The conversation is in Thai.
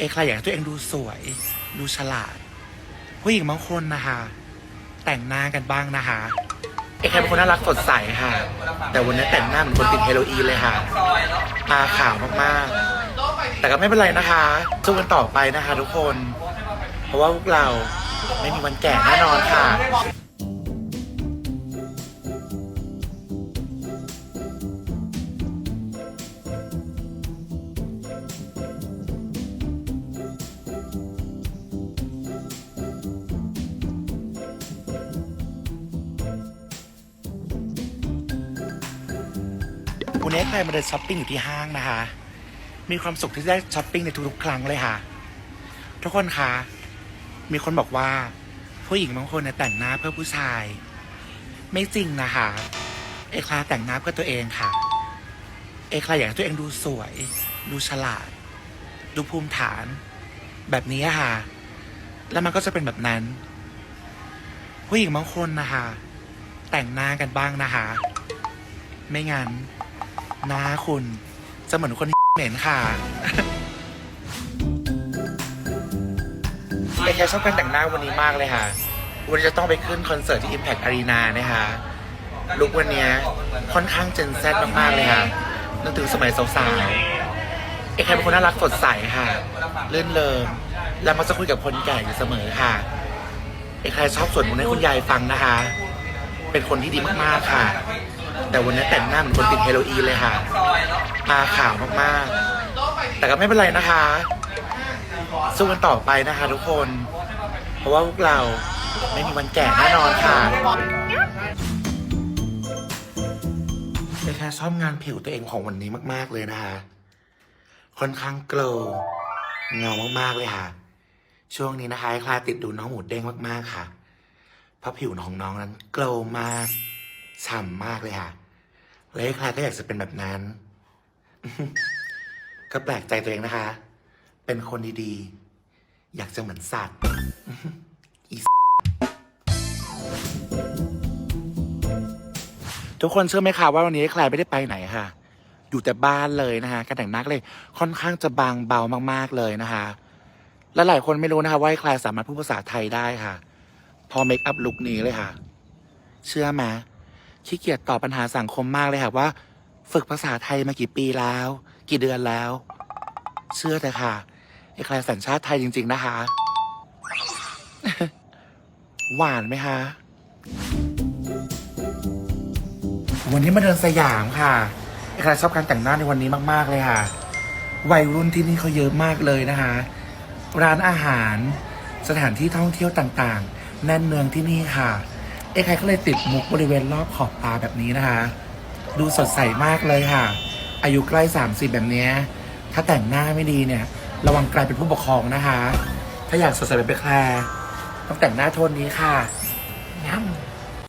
เอกใครอยากให้ตัวเองดูสวย ดูฉลาด ผู้หญิงบางคนนะคะ แต่งหน้ากันบ้างนะคะ เอกใครเป็นคนน่ารักสดใสค่ะ แต่วันนี้แต่งหน้าเหมือนคนติดเฮโรอีนเลยค่ะ ตาขาวมากๆ แต่ก็ไม่เป็นไรนะคะสู้กันต่อไปนะคะ ทุกคน เพราะว่าพวกเราไม่มีวันแก่แน่นอนค่ะ วันนี้ใครมาเดินช้อปปิ้งอยู่ที่ห้างนะคะ มีความสุขที่ได้ช้อปปิ้งในทุกๆ ครั้งเลยค่ะ ทุกคนคะ มีคนบอกว่า ผู้หญิงบางคนเนี่ยแต่งหน้าเพื่อผู้ชาย ไม่จริงนะคะ เอกลาแต่งหน้าเพื่อตัวเองค่ะ เอกลาอยากให้ตัวเองดูสวย ดูฉลาด ดูภูมิฐาน แบบนี้ค่ะ แล้วมันก็จะเป็นแบบนั้น ผู้หญิงบางคนนะคะ แต่งหน้ากันบ้างนะคะ ไม่งั้น หน้าคุณจะเหมือนคนเหม็นค่ะเอแคชอบการแต่งหน้าวันนี้มากเลยค่ะ วันนี้จะต้องไปขึ้นคอนเสิร์ตที่ Impact Arena นะคะลุกวันเนี้ยค่อนข้างเจนแซดมากๆเลยค่ะนึกถึงสมัยสาวๆเอแคเป็นคนน่ารักสดใสค่ะเลื่นเริงแล้วมักจะคุยกับคนแก่อยู่เสมอค่ะ เอแคชอบสวดมนต์ให้คุณยายฟังนะคะ เป็นคนที่ดีมากๆค่ะ แต่วันนี้แต่งหน้าเหมือนคนติดเฮโรอีนเลยค่ะตาขาวมากๆ แต่ก็ไม่เป็นไรนะคะสู้กันต่อไปนะคะ ทุกคน เพราะว่าพวกเราไม่มีวันแก่แน่นอนค่ะแต่แค่ชอบงานผิวตัวเองของวันนี้มาก ๆเลยนะคะ ค่อนข้างโกลวเงามากๆเลยค่ะ ช่วงนี้นะคะคลาติดดูน้องหมูเด้งมากๆค่ะ เพราะผิวของน้องนั้นโกลวมาก ฉ่ำมากเลยค่ะและคลาก็อยากจะเป็นแบบนั้น ก็แปลกใจตัวเองนะคะ เป็นคนดีๆ อยากจะเหมือนสัตว์ทุกคนเชื่อไหมคะว่าวันนี้ใครไม่ได้ไปไหนค่ะ อยู่แต่บ้านเลยนะคะการแต่งหน้าก็เลยค่อนข้างจะบางเบามาก ๆเลยนะคะและหลายคนไม่รู้นะคะว่าใครสามารถพูดภาษาไทยได้ค่ะ พอเมคอัพลุคนี้เลยค่ะ เชื่อไหม ขี้เกียจตอบปัญหาสังคมมากเลยค่ะว่า ฝึกภาษาไทยมากี่ปีแล้ว กี่เดือนแล้ว เชื่อแต่ค่ะไอ้ใครสัญชาติไทยจริง ๆ นะคะ หวานไหมคะ วันนี้มาเดินสยามค่ะไอ้ใครชอบการแต่งหน้าในวันนี้มาก ๆ เลยค่ะ วัยรุ่นที่นี่เขาเยอะมากเลยนะคะ ร้านอาหาร สถานที่ท่องเที่ยวต่าง ๆ แน่นเนืองที่นี่ค่ะ เอ้ใครก็เลยติดมุกบริเวณรอบขอบตาแบบนี้นะคะ ดูสดใสมากเลยค่ะ อายุใกล้สามสิบแบบนี้ ถ้าแต่งหน้าไม่ดีเนี่ย ระวังกลายเป็นผู้ปกครองนะคะ ถ้าอยากสดใสแบบเบคแคร์ต้องแต่งหน้าโทนนี้ค่ะย้ำ